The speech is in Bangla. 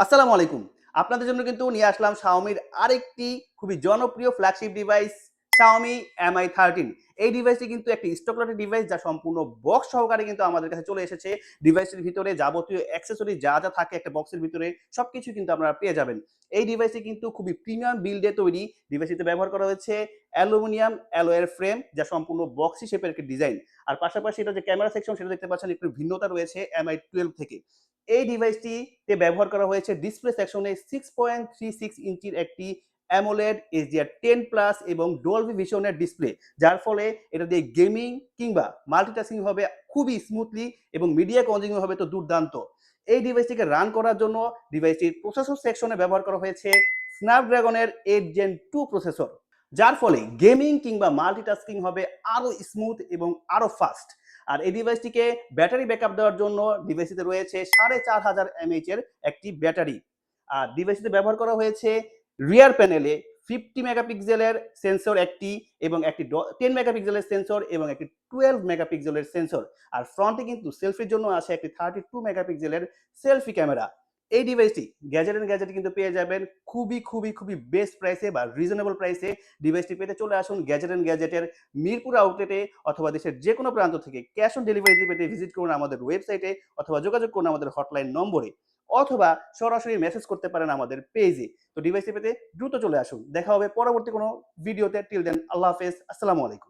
আসসালামু আলাইকুম। আপনাদের জন্য কিন্তু নিয়ে আসলাম শাওমির আরেকটি খুবই জনপ্রিয় flagship device Xiaomi Mi thirteen এই ডিভাইসটি কিন্তু একটি স্টকলটেড ডিভাইস যা সম্পূর্ণ বক্স সহকারে কিন্তু আমাদের কাছে চলে এসেছে। ডিভাইসটির ভিতরে যাবতীয় অ্যাক্সেসরি যা যা থাকে একটা বক্সের ভিতরে সবকিছু কিন্তু আপনারা পেয়ে যাবেন। এই ডিভাইসটি কিন্তু খুবই প্রিমিয়াম বিল্ডে তৈরি। ডিভাইসটিতে ব্যবহার করা হয়েছে অ্যালুমিনিয়াম অ্যালোয়ের ফ্রেম যা সম্পূর্ণ বক্সি শেপের একটি ডিজাইন আর পাশাপাশি এটা যে ক্যামেরা সেকশন সেটা দেখতে পাচ্ছেন, একটু ভিন্নতা রয়েছে এমআই টুয়েলভ থেকে। এই ডিভাইসটিতে ব্যবহার করা হয়েছে ডিসপ্লে সেকশনে সিক্স পয়েন্ট থ্রি সিক্স ইঞ্চির একটি AMOLED S HDR ten plus এবং ডলবি ভিশনের ডিসপ্লে যার ফলে এটা দিয়ে গেমিং কিংবা মাল্টিটাস্কিং হবে খুবই স্মুথলি এবং মিডিয়া কনজিউমিং হবে তো দুর্দান্ত। এই ডিভাইসটিকে রান করার জন্য ডিভাইসটির প্রসেসর সেকশনে ব্যবহার করা হয়েছে স্ন্যাপড্রাগনের এইট জেন টু প্রসেসর যার ফলে গেমিং কিংবা মাল্টিটাস্কিং হবে আরও স্মুথ এবং আরও ফাস্ট আর এই ডিভাইসটিকে ব্যাটারি ব্যাকআপ দেওয়ার জন্য ডিভাইসটিতে রয়েছে সাড়ে চার হাজার এমএইচ এর একটি ব্যাটারি আর ডিভাইসটিতে ব্যবহার করা হয়েছে রিয়ার প্যানেলে ফিফটি মেগাপিক্সেলের সেন্সর একটি এবং একটি টেন মেগাপিক্সেলের সেন্সর এবং একটি টুয়েলভ মেগাপিক্সেলের সেন্সর আর ফ্রন্টে কিন্তু সেলফির জন্য আছে একটি থার্টি টু মেগাপিক্সেলের সেলফি ক্যামেরা এই ডিভাইসটি গ্যাজেট এন্ড গ্যাজেট কিন্তু পেয়ে যাবেন খুবই খুবই খুবই বেস্ট প্রাইসে বা রিজনেবল প্রাইসে ডিভাইসটি পেতে চলে আসুন গ্যাজেট এন্ড গ্যাজেটের মিরপুর আউটলেটে অথবা দেশের যে কোনো প্রান্ত থেকে। ক্যাশ অন ডেলিভারি পেতে ভিজিট করুন আমাদের ওয়েবসাইটে অথবা যোগাযোগ করুন আমাদের হটলাইন নম্বরে। অথবা সরাসরি মেসেজ করতে পারেন আমাদের পেজে তো ডিভাইসটি পেতে দ্রুত চলে আসুন। দেখা হবে পরবর্তী কোনো ভিডিওতে টিল দেন আল্লাহ হাফেজ। আসসালামু আলাইকুম।